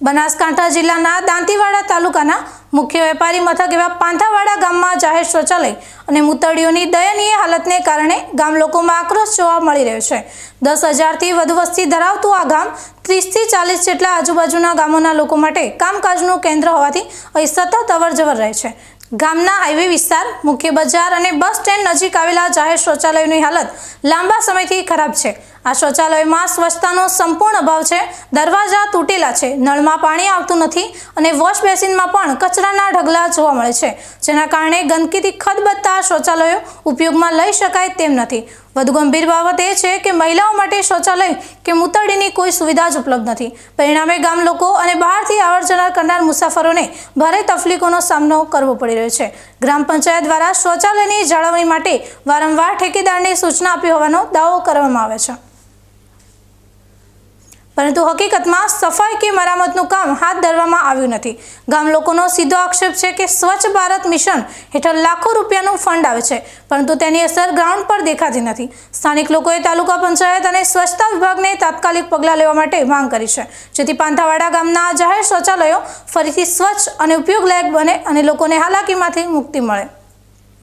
બનાસકાંઠા જિલ્લાના દાંતીવાડા તાલુકાના મુખ્ય વેપારી મથક એવા પાંથાવાડા ગામમાં જાહેર શૌચાલય અને મૂતળીઓની દયનીય હાલતને કારણે ગામ લોકોમાં આક્રોશ જોવા મળી રહ્યો છે. દસ હજારથી વધુ વસ્તી ધરાવતું આ ગામ ત્રીસથી ચાલીસ જેટલા આજુબાજુના ગામોના લોકો માટે કામકાજનું કેન્દ્ર હોવાથી અહીં સતત અવરજવર રહે છે. ગામના હાઈવે વિસ્તાર, મુખ્ય બજાર અને બસ સ્ટેન્ડ નજીક આવેલા જાહેર શૌચાલયોની હાલત લાંબા સમયથી ખરાબ છે. આ શૌચાલયોમાં સ્વચ્છતાનો સંપૂર્ણ અભાવ છે. દરવાજા તૂટેલા છે. નળમાં પાણી આવતું નથી અને વોશ બેસિનમાં પણ કચરાના ઢગલા જોવા મળે છે. જેના કારણે ગંદકીથી ખદબદતા શૌચાલયો ઉપયોગમાં લઈ શકાય તેમ નથી. વધુ ગંભીર બાબત એ છે કે મહિલાઓ માટે શૌચાલય કે મૂતરડીની કોઈ સુવિધા જ ઉપલબ્ધ નથી. પરિણામે ગામ લોકો અને બહારથી આવર કરનાર મુસાફરોને ભારે તકલીફોનો સામનો કરવો પડી રહ્યો છે. ગ્રામ પંચાયત દ્વારા શૌચાલયની જાળવણી માટે વારંવાર ઠેકેદારને સૂચના આપી હોવાનો દાવો કરવામાં આવે છે. પરંતુ હકીકતમાં સફાઈ કે મરામતનું કામ હાથ ધરવામાં આવ્યું નથી. ગામ લોકોનો સીધો આક્ષેપ છે કે સ્વચ્છ ભારત મિશન હેઠળ લાખો રૂપિયાનું ફંડ આવે છે, પરંતુ તેની અસર ગ્રાઉન્ડ પર દેખાતી નથી. સ્થાનિક લોકોએ તાલુકા પંચાયત અને સ્વચ્છતા વિભાગને તાત્કાલિક પગલાં લેવા માટે માંગ કરી છે. જેથી પાંથાવાડા ગામના જાહેર શૌચાલયો ફરીથી સ્વચ્છ અને ઉપયોગલાયક બને અને લોકોને હાલાકીમાંથી મુક્તિ મળે.